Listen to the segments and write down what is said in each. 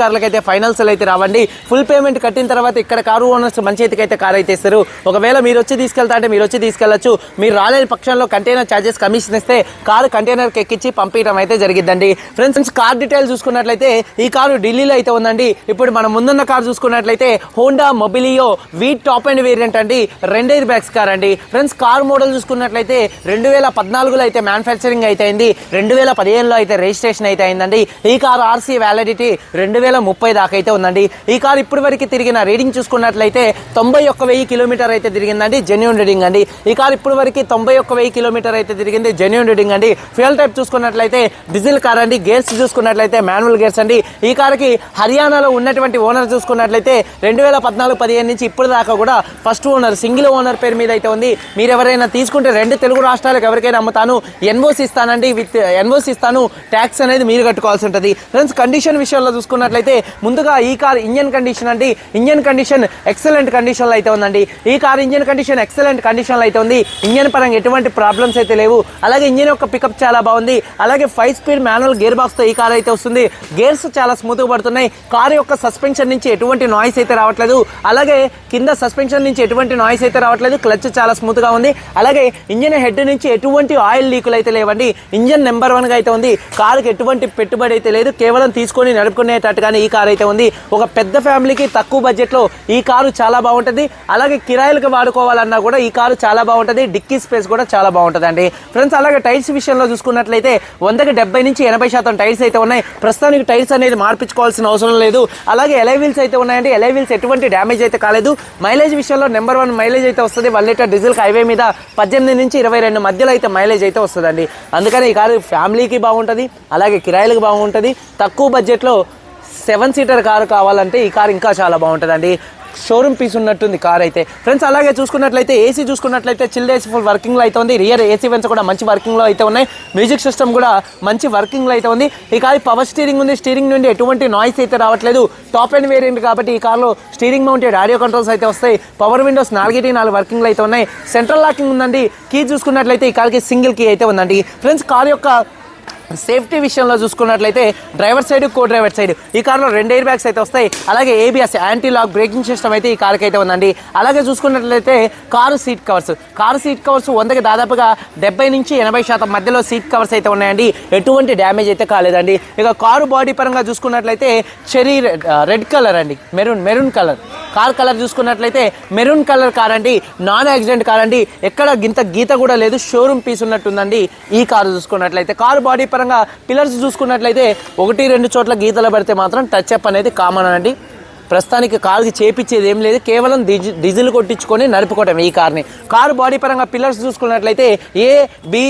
కార్లకి అయితే ఫైనల్స్ అయితే రావండి. ఫుల్ పేమెంట్ కట్టిన తర్వాత ఇక్కడ కారు ఓనర్స్ మంచి చేతికి అయితే కార్ అయితే ఇస్తారు. ఒకవేళ మీరు వచ్చి తీసుకెళ్తా అంటే మీరు వచ్చి తీసుకెళ్ళొచ్చు మీరు రాలేని పక్షంలో కంటైనర్ ఛార్జెస్ కమిషన్ ఇస్తే కారు కంటైనర్కి ఎక్కించి పంపించడం అయితే జరిగిద్దండి. ఫ్రెండ్స్ కార్ డీటెయిల్ చూసుకున్నట్లయితే ఈ కారు ఢిల్లీలో అయితే ఉందండి. ఇప్పుడు మనం ముందున్న కార్ చూసుకున్నట్లయితే Honda Mobilio V top and variant అండి. రెండు ఎయిర్ బ్యాగ్స్ కార్ అండి. ఫ్రెండ్స్ కార్ మోడల్ చూసుకున్నట్లయితే రెండు వేల పద్నాలుగులో అయితే మ్యానుఫ్యాక్చరింగ్ అయితే అయింది. రెండు వేల పదిహేనులో అయితే రిజిస్ట్రేషన్ అయితే అయిందండి. ఈ కార్ ఆర్సీ వ్యాలిడిటీ రెండు వేల ముప్పై దాకా అయితే ఉందండి. ఈ కార్ ఇప్పటి వరకు తిరిగిన రీడింగ్ చూసుకున్నట్లయితే తొంభై ఒక్క వెయ్యి కిలోమీటర్ అయితే తిరిగిందండి. జెన్యున్ రీడింగ్ అండి. ఈ కార్ ఇప్పటి వరకు తొంభై ఒక్క వెయ్యి కిలోమీటర్ అయితే తిరిగింది. జెన్యున్ రీడింగ్ అండి. ఫ్యూయల్ టైప్ చూసుకున్నట్లయితే డీజిల్ కార్ అండి. గేర్స్ చూసుకున్నట్లయితే మాన్యువల్ గేర్స్ అండి. ఈ కార్కి హర్యానాలో ఉన్నటువంటి ఓనర్ చూసుకున్నట్లయితే రెండు వేల పద్నాలుగు పదిహేను నుంచి ఇప్పుడు దాకా కూడా ఫస్ట్ ఓనర్ సింగిల్ ఓనర్ పేరు మీద అయితే ఉంది. మీరు ఎవరైనా తీసుకుంటే రెండు తెలుగు రాష్ట్రాలకు ఎవరికైనా అమ్ముతాను. ఎన్ఓసి ఇస్తానండి. విత్ ఎన్ఓసి ఇస్తాను. ట్యాక్స్ అనేది మీరు కట్టుకోవాల్సి ఉంటుంది. ఫ్రెండ్స్ కండిషన్ విషయంలో చూసుకున్నట్లయితే ముందుగా ఈ కార్ ఇంజన్ కండిషన్ అండి. ఇంజన్ కండిషన్ ఎక్సలెంట్ కండిషన్లో అయితే ఉందండి. ఈ కార్ ఇంజన్ కండిషన్ ఎక్సలెంట్ కండిషన్లో అయితే ఉంది. ఇంజన్ పరంగా ఎటువంటి ప్రాబ్లమ్స్ అయితే లేవు. అలాగే ఇంజన్ యొక్క పికప్ చాలా బాగుంది. అలాగే ఫైవ్ స్పీడ్ మాన్యువల్ గేర్ బాక్స్తో ఈ కార్ అయితే వస్తుంది. గేర్స్ చాలా స్మూత్గా పడుతున్నాయి. కార్ యొక్క సస్పెన్షన్ నుంచి ఎటువంటి నాయిస్ అయితే రావట్లేదు. అలాగే కింద సస్పెన్షన్ నుంచి ఎటువంటి నాయిస్ అయితే రావట్లేదు. క్లచ్ చాలా స్మూత్గా ఉంది. అలాగే ఇంజన్ హెడ్ నుంచి ఎటువంటి ఆయిల్ లీకులు అయితే లేవండి. ఇంజన్ నెంబర్ వన్గా అయితే ఉంది. కారుకి ఎటువంటి పెట్టుబడి అయితే లేదు. కేవలం తీసుకొని నడుపుకునేటట్టుగా కానీ ఈ కార్ అయితే ఉంది. ఒక పెద్ద ఫ్యామిలీకి తక్కువ బడ్జెట్లో ఈ కారు చాలా బాగుంటుంది. అలాగే కిరాయిలకు వాడుకోవాలన్నా కూడా ఈ కారు చాలా బాగుంటుంది. డిక్కీ స్పేస్ కూడా చాలా బాగుంటుంది అండి ఫ్రెండ్స్ అలాగే టైర్స్ విషయంలో చూసుకున్నట్లయితే వందకి డెబ్బై నుంచి ఎనభై శాతం టైర్స్ అయితే ఉన్నాయి. ప్రస్తుతానికి టైర్స్ అనేది మార్పించుకోవాల్సిన అవసరం లేదు. అలాగే ఎలై వీల్స్ అయితే ఉన్నాయండి. ఎలై వీల్స్ ఎటువంటి డ్యామేజ్ అయితే కాలేదు. మైలేజ్ విషయంలో నెంబర్ వన్ మైలేజ్ అయితే వస్తుంది. వన్ లీటర్ డీజిల్ హైవే మీద పద్దెనిమిది నుంచి ఇరవై రెండు మధ్యలో అయితే మైలేజ్ అయితే వస్తుందండి. అందుకని ఈ కారు ఫ్యామిలీకి బాగుంటుంది. అలాగే కిరాయిలకు బాగుంటుంది. తక్కువ బడ్జెట్లో సెవెన్ సీటర్ కారు కావాలంటే ఈ కార్ ఇంకా చాలా బాగుంటుందండి. షోరూమ్ పీస్ ఉన్నట్టుంది కార్ అయితే. ఫ్రెండ్స్ అలాగే చూసుకున్నట్లయితే ఏసీ చూసుకున్నట్లయితే చిల్డ్ ఏసీ ఫుల్ వర్కింగ్లో అయితే ఉంది. రియర్ ఏసీ వెన్స్ కూడా మంచి వర్కింగ్లో అయితే ఉన్నాయి. మ్యూజిక్ సిస్టమ్ కూడా మంచి వర్కింగ్లో అయితే ఉంది. ఈ కార్ పవర్ స్టీరింగ్ ఉంది. స్టీరింగ్ నుండి ఎటువంటి నాయిస్ అయితే రావట్లేదు. టాప్ అండ్ వేరియంట్ కాబట్టి ఈ కార్లో స్టీరింగ్ మౌంటెడ్ ఆడియో కంట్రోల్స్ అయితే వస్తాయి. పవర్ విండోస్ నాలుగిటి నాలుగు వర్కింగ్లు అయితే ఉన్నాయి. సెంట్రల్ లాకింగ్ ఉందండి. కీ చూసుకున్నట్లయితే ఈ కార్కి సింగిల్ కీ అయితే ఉందండి. ఫ్రెండ్స్ కార్ యొక్క సేఫ్టీ విషయంలో చూసుకున్నట్లయితే driver side co driver side ఈ కార్లో రెండు ఎయిర్ బ్యాగ్స్ అయితే వస్తాయి. అలాగే ABS anti lock braking system అయితే ఈ కార్కి అయితే ఉందండి. అలాగే చూసుకున్నట్లయితే car seat covers car seat covers వందకి దాదాపుగా డెబ్బై నుంచి ఎనభై శాతం మధ్యలో సీట్ కవర్స్ అయితే ఉన్నాయండి. ఎటువంటి డ్యామేజ్ అయితే కాలేదండి. ఇక కారు బాడీ పరంగా చూసుకున్నట్లయితే చెరీ రెడ్ కలర్ అండి. Maroon maroon colour car colour చూసుకున్నట్లయితే మెరూన్ కలర్ కార్ అండి. నాన్ యాక్సిడెంట్ కార్ అండి. ఎక్కడ గింత గీత కూడా లేదు. షోరూమ్ పీస్ ఉన్నట్టుందండి ఈ కారు చూసుకున్నట్లయితే. కారు బాడీ పరంగా పిల్లర్స్ చూసుకున్నట్లయితే ఒకటి రెండు చోట్ల గీతలు పడితే మాత్రం టచ్ అప్ అనేది కామన్ అండి ప్రస్తుతానికి కార్కి చేపించేది ఏం లేదు. కేవలం డీజిల్ కొట్టించుకొని నడుపుకోవటం ఈ కార్ని. కారు బాడీ పరంగా పిల్లర్స్ చూసుకున్నట్లయితే ఏ బి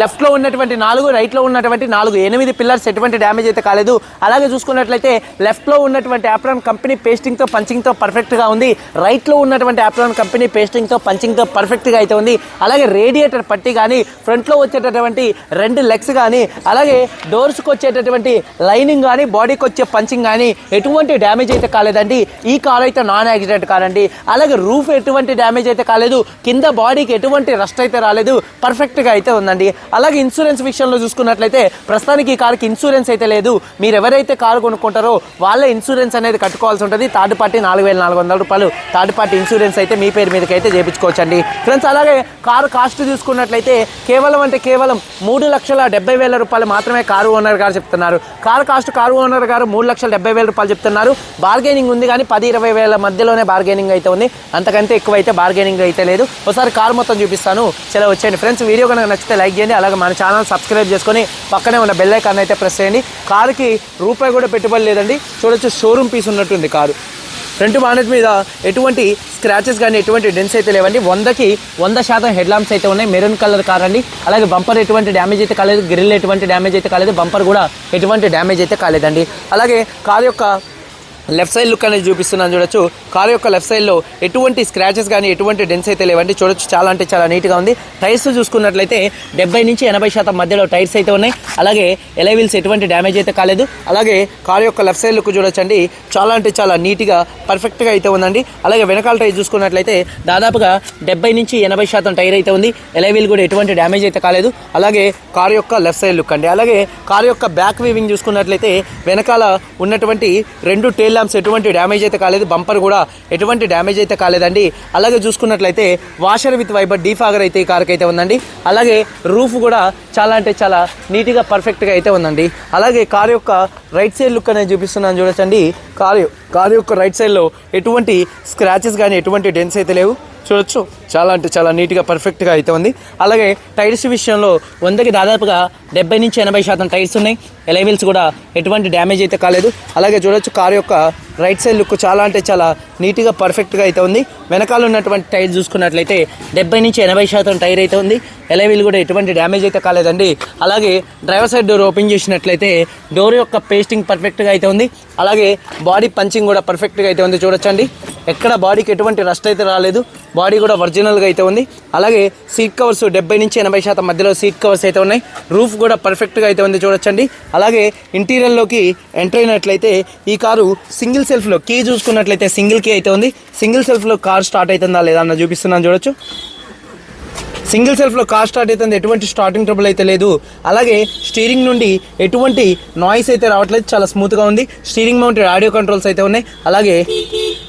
లెఫ్ట్లో ఉన్నటువంటి నాలుగు రైట్లో ఉన్నటువంటి నాలుగు ఎనిమిది పిల్లర్స్ ఎటువంటి డ్యామేజ్ అయితే కాలేదు. అలాగే చూసుకున్నట్లయితే లెఫ్ట్లో ఉన్నటువంటి యాప్రాన్ కంపెనీ పేస్టింగ్తో పంచింగ్తో పర్ఫెక్ట్గా ఉంది. రైట్లో ఉన్నటువంటి యాప్రాన్ కంపెనీ పేస్టింగ్తో పంచింగ్తో పర్ఫెక్ట్గా అయితే ఉంది. అలాగే రేడియేటర్ పట్టి కానీ ఫ్రంట్లో వచ్చేటటువంటి రెండు లెగ్స్ కానీ అలాగే డోర్స్కి వచ్చేటటువంటి లైనింగ్ కానీ బాడీకి వచ్చే పంచింగ్ కానీ ఎటువంటి డ్యామేజ్ డ్యామేజ్ అయితే కాలేదండి. ఈ కార్ అయితే నాన్ యాక్సిడెంట్ కార్ అండి అలాగే రూఫ్ ఎటువంటి డ్యామేజ్ అయితే కాలేదు. కింద బాడీకి ఎటువంటి రస్ట్ అయితే రాలేదు. పర్ఫెక్ట్గా అయితే ఉందండి. అలాగే ఇన్సూరెన్స్ విషయంలో చూసుకున్నట్లయితే ప్రస్తుతానికి ఈ కార్కి ఇన్సూరెన్స్ అయితే లేదు. మీరు ఎవరైతే కారు కొనుక్కుంటారో వాళ్ళే ఇన్సూరెన్స్ అనేది కట్టుకోవాల్సి ఉంటుంది. థర్డ్ పార్టీ నాలుగు వేల నాలుగు వందల రూపాయలు. థర్డ్ పార్టీ ఇన్సూరెన్స్ అయితే మీ పేరు మీదకి అయితే చేయించుకోవచ్చండి ఫ్రెండ్స్ అలాగే కారు కాస్ట్ చూసుకున్నట్లయితే కేవలం అంటే కేవలం మూడు లక్షల డెబ్బై వేల రూపాయలు మాత్రమే కారు ఓనర్ గారు చెప్తున్నారు. కారు కాస్ట్ కారు ఓనర్ గారు మూడు లక్షల డెబ్బై వేల రూపాయలు చెప్తున్నారు. బార్గెనింగ్ ఉంది కానీ పది ఇరవై వేల మధ్యలోనే బార్గెనింగ్ అయితే ఉంది. అంతకంటే ఎక్కువ అయితే బార్గెనింగ్ అయితే లేదు. ఒకసారి కారు మొత్తం చూపిస్తాను. చాలా వచ్చేయండి. ఫ్రెండ్స్ వీడియో కనుక నచ్చితే లైక్ చేయండి. అలాగే మన ఛానల్ సబ్స్క్రైబ్ చేసుకొని పక్కనే ఉన్న బెల్ ఐకాన్ అయితే ప్రెస్ చేయండి. కారుకి రూపాయి కూడా పెట్టుబడి లేదండి. చూడొచ్చు షోరూమ్ పీస్ ఉన్నట్టుంది కారు. ఫ్రంట్ బానెట్ మీద ఎటువంటి స్క్రాచెస్ కానీ ఎటువంటి డెన్స్ అయితే లేవండి. వందకి వంద శాతం హెడ్ లాంప్స్ అయితే ఉన్నాయి. మెరూన్ కలర్ కార్ అండి. అలాగే బంపర్ ఎటువంటి డ్యామేజ్ అయితే కాలేదు. గ్రిల్ ఎటువంటి డ్యామేజ్ అయితే కాలేదు. బంపర్ కూడా ఎటువంటి డ్యామేజ్ అయితే కాలేదండి. అలాగే కార్ యొక్క లెఫ్ట్ సైడ్ లుక్ అనేది చూపిస్తున్నాను చూడొచ్చు. కార్ యొక్క లెఫ్ట్ సైడ్లో ఎటువంటి స్క్రాచెస్ కానీ ఎటువంటి డెన్స్ అయితే లేవండి. చూడొచ్చు చాలా అంటే చాలా నీట్గా ఉంది. టైర్స్ చూసుకున్నట్లయితే డెబ్బై నుంచి ఎనభై శాతం మధ్యలో టైర్స్ అయితే ఉన్నాయి. అలాగే ఎలైవిల్స్ ఎటువంటి డ్యామేజ్ అయితే కాలేదు. అలాగే కార్ యొక్క లెఫ్ట్ సైడ్ లుక్ చూడొచ్చండి. చాలా అంటే చాలా నీట్గా పర్ఫెక్ట్గా అయితే ఉందండి. అలాగే వెనకాల టైర్ చూసుకున్నట్లయితే దాదాపుగా డెబ్బై నుంచి ఎనభై శాతం టైర్ అయితే ఉంది. ఎలైవిల్ కూడా ఎటువంటి డ్యామేజ్ అయితే కాలేదు. అలాగే కార్ యొక్క లెఫ్ట్ సైడ్ లుక్ అండి. అలాగే కార్ యొక్క బ్యాక్ వీవింగ్ చూసుకున్నట్లయితే వెనకాల ఉన్నటువంటి రెండు టేల్ ల్యాంప్స్ ఎటువంటి డ్యామేజ్ అయితే కాలేదు. బంపర్ కూడా ఎటువంటి డ్యామేజ్ అయితే కాలేదండి. అలాగే చూసుకున్నట్లయితే వాషర్ విత్ వైబర్ డీఫాగర్ అయితే ఈ కార్కి అయితే ఉందండి. అలాగే రూఫ్ కూడా చాలా అంటే చాలా నీట్గా పర్ఫెక్ట్గా అయితే ఉందండి. అలాగే కార్ యొక్క రైట్ సైడ్ లుక్ అనేది చూపిస్తున్నాను చూడొచ్చండి. కారు కారు యొక్క రైట్ సైడ్లో ఎటువంటి స్క్రాచెస్ కానీ ఎటువంటి డెన్స్ అయితే లేవు. చూడొచ్చు. చాలా అంటే చాలా నీట్గా పర్ఫెక్ట్గా అయితే ఉంది. అలాగే టైర్స్ విషయంలో వందకి దాదాపుగా డెబ్బై నుంచి ఎనభై శాతం టైర్స్ ఉన్నాయి. ఎలైవిల్స్ కూడా ఎటువంటి డ్యామేజ్ అయితే కాలేదు. అలాగే చూడొచ్చు కార్ యొక్క రైట్ సైడ్ లుక్ చాలా అంటే చాలా నీట్గా పర్ఫెక్ట్గా అయితే ఉంది. వెనకాల ఉన్నటువంటి టైర్ చూసుకున్నట్లయితే డెబ్బై నుంచి ఎనభై శాతం టైర్ అయితే ఉంది. ఎలైవిల్ కూడా ఎటువంటి డ్యామేజ్ అయితే కాలేదండి. అలాగే డ్రైవర్ సైడ్ డోర్ ఓపెన్ చేసినట్లయితే డోర్ యొక్క పేస్టింగ్ పర్ఫెక్ట్గా అయితే ఉంది. అలాగే బాడీ పంచింగ్ కూడా పర్ఫెక్ట్గా అయితే ఉంది. చూడొచ్చండి. ఎక్కడ బాడీకి ఎటువంటి రస్ట్ అయితే రాలేదు. బాడీ కూడా ఒరిజినల్గా అయితే ఉంది. అలాగే సీట్ కవర్స్ డెబ్బై నుంచి ఎనభై శాతం మధ్యలో సీట్ కవర్స్ అయితే ఉన్నాయి. రూఫ్ కూడా పర్ఫెక్ట్గా అయితే ఉంది. చూడొచ్చండి. అలాగే ఇంటీరియర్లోకి ఎంటర్ అయినట్లయితే ఈ కారు సింగిల్ సెల్ఫ్లో కీ చూసుకున్నట్లయితే సింగిల్ కీ అయితే ఉంది. సింగిల్ సెల్ఫ్లో కార్ స్టార్ట్ అవుతుందా లేదా అన్న చూపిస్తున్నాను చూడొచ్చు. సింగిల్ సెల్ఫ్లో కార్ స్టార్ట్ అవుతుంది. ఎటువంటి స్టార్టింగ్ ట్రబుల్ అయితే లేదు. అలాగే స్టీరింగ్ నుండి ఎటువంటి నాయిస్ అయితే రావట్లేదు. చాలా స్మూత్గా ఉంది. స్టీరింగ్ మౌంటెడ్ ఆడియో కంట్రోల్స్ అయితే ఉన్నాయి. అలాగే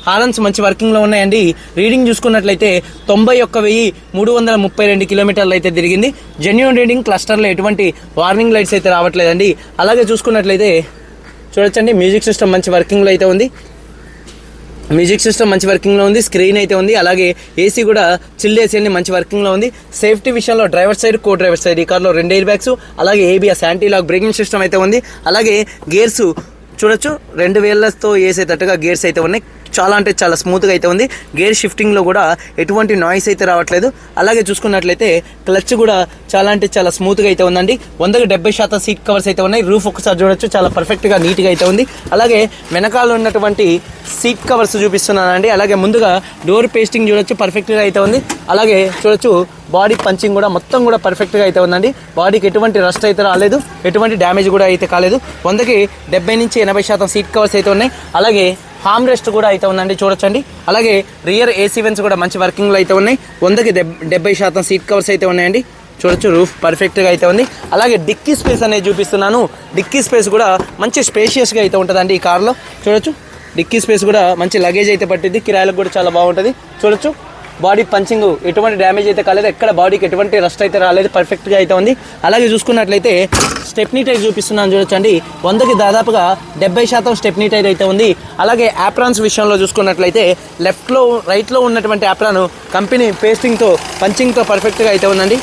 హారన్స్ మంచి వర్కింగ్లో ఉన్నాయండి. రీడింగ్ చూసుకున్నట్లయితే తొంభై ఒక్క వెయ్యి మూడు వందల ముప్పై రెండు కిలోమీటర్లు అయితే తిరిగింది. జెన్యున్ రీడింగ్ క్లస్టర్లో ఎటువంటి వార్నింగ్ లైట్స్ అయితే రావట్లేదండి. అలాగే చూసుకున్నట్లయితే చూడొచ్చండి. మ్యూజిక్ సిస్టమ్ మంచి వర్కింగ్లో అయితే ఉంది. మ్యూజిక్ సిస్టమ్ మంచి వర్కింగ్లో ఉంది. స్క్రీన్ అయితే ఉంది. అలాగే ఏసీ కూడా చిల్ ఏసీ అన్ని మంచి వర్కింగ్లో ఉంది. సేఫ్టీ విషయంలో driver side co driver side ఈ కార్లో రెండు ఎయిర్ బ్యాగ్స్ అలాగే ABS anti lock braking system అయితే ఉంది. అలాగే గేర్స్ చూడొచ్చు. రెండు వేలతో వేసేటట్టుగా గేర్స్ అయితే ఉన్నాయి. చాలా అంటే చాలా స్మూత్గా అయితే ఉంది. గేర్ షిఫ్టింగ్లో కూడా ఎటువంటి నాయిస్ అయితే రావట్లేదు. అలాగే చూసుకున్నట్లయితే క్లచ్ కూడా చాలా అంటే చాలా స్మూత్గా అయితే ఉందండి. వందకి డెబ్బై శాతం సీట్ కవర్స్ అయితే ఉన్నాయి. రూఫ్ ఒకసారి చూడొచ్చు. చాలా పర్ఫెక్ట్గా నీట్గా అయితే ఉంది. అలాగే వెనకాల ఉన్నటువంటి సీట్ కవర్స్ చూపిస్తున్నానండి. అలాగే ముందుగా డోర్ పేస్టింగ్ చూడొచ్చు. పర్ఫెక్ట్గా అయితే ఉంది. అలాగే చూడొచ్చు బాడీ పంచింగ్ కూడా మొత్తం కూడా పర్ఫెక్ట్గా అయితే ఉందండి. బాడీకి ఎటువంటి రస్ట్ అయితే రాలేదు. ఎటువంటి డ్యామేజ్ కూడా అయితే కాలేదు. వందకి డెబ్బై నుంచి ఎనభై శాతం సీట్ కవర్స్ అయితే ఉన్నాయి. అలాగే హామ్ రెస్ట్ కూడా అయితే ఉందండి చూడొచ్చండి. అలాగే రియర్ ఏసీ వెన్స్ కూడా మంచి వర్కింగ్లో అయితే ఉన్నాయి. వందకి డెబ్బై శాతం సీట్ కవర్స్ అయితే ఉన్నాయండి. చూడొచ్చు రూఫ్ పర్ఫెక్ట్గా అయితే ఉంది. అలాగే డిక్కీ స్పేస్ అనేది చూపిస్తున్నాను. డిక్కీ స్పేస్ కూడా మంచి స్పేషియస్గా అయితే ఉంటుందండి ఈ కార్లో. చూడొచ్చు డిక్కీ స్పేస్ కూడా మంచి లగేజ్ అయితే పట్టింది కిరాయిలకు కూడా చాలా బాగుంటుంది. చూడొచ్చు. బాడీ పంచింగ్ ఎటువంటి డ్యామేజ్ అయితే కాలేదు. ఎక్కడ బాడీకి ఎటువంటి రస్ట్ అయితే రాలేదు. పర్ఫెక్ట్గా అయితే ఉంది. అలాగే చూసుకున్నట్లయితే స్టెప్నీ టైర్ చూపిస్తున్నాను చూడొచ్చండి. వందకి దాదాపుగా డెబ్బై శాతం స్టెప్నీ టైర్ అయితే ఉంది. అలాగే యాప్రాన్స్ విషయంలో చూసుకున్నట్లయితే లెఫ్ట్లో రైట్లో ఉన్నటువంటి యాప్రాన్ కంపెనీ పేస్టింగ్తో పంచింగ్తో పర్ఫెక్ట్గా అయితే ఉందండి.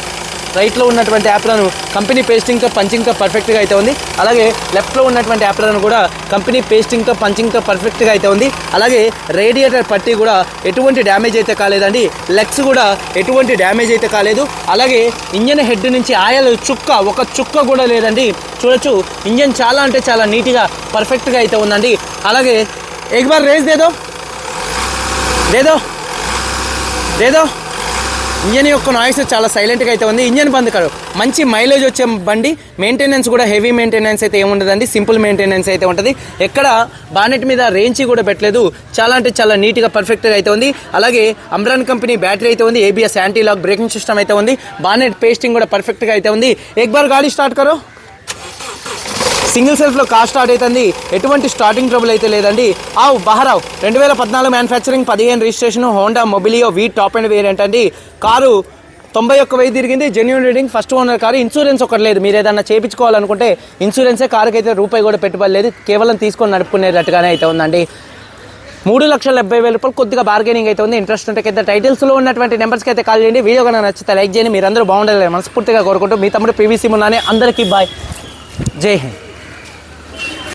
రైట్లో ఉన్నటువంటి యాప్లను కంపెనీ పేస్టింగ్తో పంచింగ్తో పర్ఫెక్ట్గా అయితే ఉంది. అలాగే లెఫ్ట్లో ఉన్నటువంటి యాప్లను కూడా కంపెనీ పేస్టింగ్తో పంచింగ్తో పర్ఫెక్ట్గా అయితే ఉంది. అలాగే రేడియేటర్ పట్టి కూడా ఎటువంటి డ్యామేజ్ అయితే కాలేదండి. లెగ్స్ కూడా ఎటువంటి డ్యామేజ్ అయితే కాలేదు. అలాగే ఇంజన్ హెడ్ నుంచి ఆయిల్ చుక్క ఒక చుక్క కూడా లేదండి. చూడొచ్చు ఇంజన్ చాలా అంటే చాలా నీట్గా పర్ఫెక్ట్గా అయితే ఉందండి. అలాగే ఎక్ బార్ రేస్ దేదో దేదో దేదో. ఇంజన్ యొక్క నాయిస్ చాలా సైలెంట్గా అయితే ఉంది. ఇంజన్ బంద్ కాదు. మంచి మైలేజ్ వచ్చే బండి. మెయింటెనెన్స్ కూడా హెవీ మెయింటెనెన్స్ అయితే ఏముండదండి. సింపుల్ మెయింటెనెన్స్ అయితే ఉంటుంది. ఎక్కడ బానెట్ మీద రేంజ్ కూడా పెట్టలేదు. చాలా అంటే చాలా నీట్గా పర్ఫెక్ట్గా అయితే ఉంది. అలాగే అమ్రాన్ కంపెనీ బ్యాటరీ అయితే ఉంది. ABS anti lock braking system అయితే ఉంది. బానెట్ పేస్టింగ్ కూడా పర్ఫెక్ట్గా అయితే ఉంది. ఎక్ బార్ గాడి స్టార్ట్ కరో. సింగిల్ సెల్ఫ్లో కార్ స్టార్ట్ అవుతుంది ఎటువంటి స్టార్టింగ్ ట్రబుల్ అయితే లేదండి. ఆవు బహరావ్ రెండు వేల పద్నాలుగు మ్యానుఫ్యాక్చరింగ్ పదిహేను registration Honda Mobilio V top and variant అండి. కారు తొంభై ఒక్క వెయ్యి తిరిగింది. Genuine reading first owner car. Insurance ఒకటి లేదు. మీరు ఏదన్నా చేయించుకోవాలనుకుంటే ఇన్సూరెన్సే కారుకి అయితే రూపాయి కూడా పెట్టుబడి లేదు. కేవలం తీసుకొని నడుపుకునేటట్టుగానే అయితే ఉందండి. మూడు లక్షల డెబ్బై వేల రూపాయలు కొద్దిగా బార్గెనింగ్ అయితే ఉంది. ఇంట్రెస్ట్ ఉంటే కింద టైటిల్స్లో ఉన్నటువంటి నెంబర్స్కి అయితే కాల్ చేయండి. వీడియో కనుక నచ్చితే లైక్ చేయండి. మీరందరూ బాగుండాలి మనస్ఫూర్తిగా కోరుకుంటూ మీ తమ్ముడు పీవీసీ ఉన్నానే అందరికీ బాయ్ జై హింద్.